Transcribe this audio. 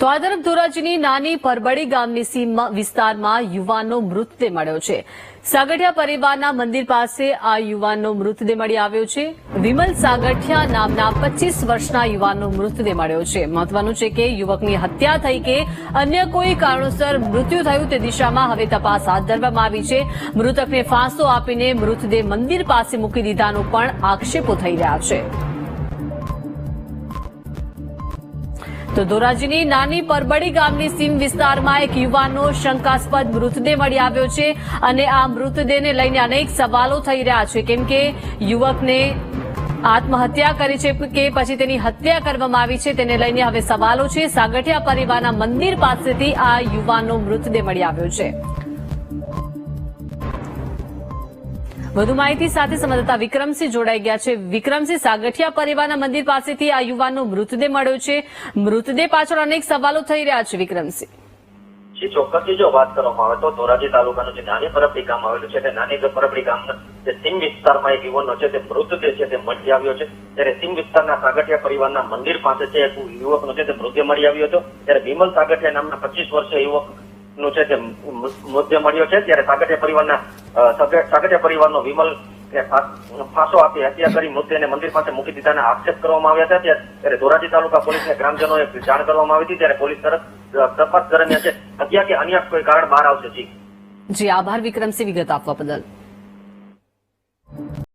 તો આ ધોરાજીની નાની પરબડી ગામની સીમ વિસ્તારમાં યુવાનનો મૃતદેહ મળ્યો છે. સાગઠિયા પરિવારના મંદિર પાસે આ યુવાનનો મૃતદેહ મળી આવ્યો છે. વિમલ સાગઠિયા નામના પચીસ વર્ષના યુવાનનો મૃતદેહ મળ્યો છે. મહત્વનું છે કે યુવકની હત્યા થઈ કે અન્ય કોઈ કારણોસર મૃત્યુ થયું તે દિશામાં હવે તપાસ હાથ ધરવામાં આવી છે. મૃતકને ફાંસો આપીને મૃતદેહ મંદિર પાસે મૂકી દીધાનો પણ આક્ષેપો થઈ રહ્યા છે. તો ધોરાજીની નાની પરબડી ગામની સીમ વિસ્તારમાં એક યુવાનનો શંકાસ્પદ મૃતદેહ મળી આવ્યો છે અને આ મૃતદેહને લઈને અનેક સવાલો થઈ રહ્યા છે. કેમ કે યુવકને આત્મહત્યા કરી છે કે પછી તેની હત્યા કરવામાં આવી છે તેને લઈને હવે સવાલો છે. સાગઠિયા પરિવારના મંદિર પાસેથી આ યુવાનનો મૃતદેહ મળી આવ્યો છે. વધુ માહિતી સાથે સંવાદદાતા વિક્રમસિંહ જોડાઈ ગયા છે. વિક્રમસિંહ, સાગઠિયા પરિવારના મંદિર પાસેથી આ યુવાનનો મૃતદેહ મળ્યો છે. મૃતદેહ પાછળ અનેક સવાલો થઈ રહ્યા છે, વિક્રમસિંહ. ચોક્કસથી જો વાત કરવામાં આવે તો ધોરાજી તાલુકાનું જે નાની પરબડી ગામ આવેલું છે, તે નાની પરબડી ગામના જે સિંહ વિસ્તારમાં એક યુવાનો છે, તે મૃતદેહ છે, તે મળી આવ્યો છે. ત્યારે સિંહ વિસ્તારના સાગઠિયા પરિવારના મંદિર પાસે છે એક યુવકનો છે, તે મૃતદેહ મળી આવ્યો હતો. ત્યારે વિમલ સાગઠિયા નામના પચીસ વર્ષીય યુવકનું છે તે મૃતદેહ મળ્યો છે, ત્યારે સાગઠિયા પરિવારના સાગઠિયા પરિવારનો વિમલ ફાંસો આપી હત્યા કરી મૃતદેહને મંદિર પાસે મૂકી દીધાના આક્ષેપ કરવામાં આવ્યા હતા. ત્યારે ધોરાજી તાલુકા પોલીસને ગ્રામજનોએ જાણ કરવામાં આવી હતી, ત્યારે પોલીસ તરફ તપાસ દરમિયાન છે. હત્યા કે અન્ય કોઈ કારણ બહાર આવશે જી. જી, આભાર વિક્રમસિંહ વિગત આપવા બદલ.